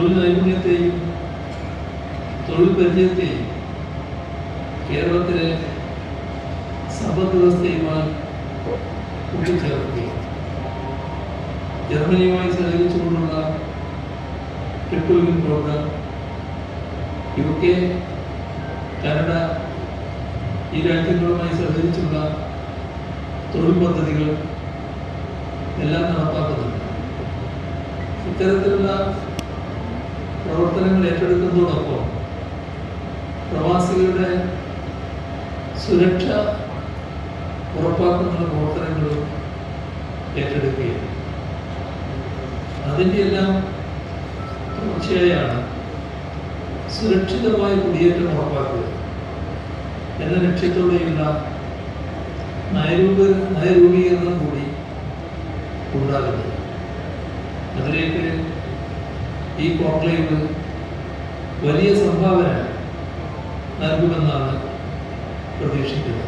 തൊഴിൽ നൈപുണ്യത്തെയും തൊഴിൽ പരിചയത്തെയും കേരളത്തിലെ സമ്പദ് വ്യവസ്ഥയുമായി കൂട്ടിച്ചേർക്കുകയും ജർമ്മനിയുമായി സഹകരിച്ചുകൊണ്ടുള്ള triple win programme U K Canada ഈ രാജ്യങ്ങളുമായി സഹകരിച്ചുള്ള തൊഴിൽ പദ്ധതികൾ എല്ലാം നടപ്പാക്കുന്നുണ്ട്. ഇത്തരത്തിലുള്ള പ്രവർത്തനങ്ങൾ ഏറ്റെടുക്കുന്നതോടൊപ്പം പ്രവാസികളുടെ സുരക്ഷ ഉറപ്പാക്കുന്ന പ്രവർത്തനങ്ങളും ഏറ്റെടുക്കുകയാണ്. അതിന്റെ എല്ലാം തുടർച്ചയായാണ് സുരക്ഷിതമായ കുടിയേറ്റം ഉറപ്പാക്കുക എന്ന ലക്ഷ്യത്തോടെയുള്ള നയരൂപ നയരൂപീകരണം കൂടി ഉണ്ടാകുന്നത്. അതിലേക്ക് ഈ കോൺക്ലേവ് വലിയ സംഭാവന നൽകുമെന്നാണ് പ്രതീക്ഷിക്കുന്നത്.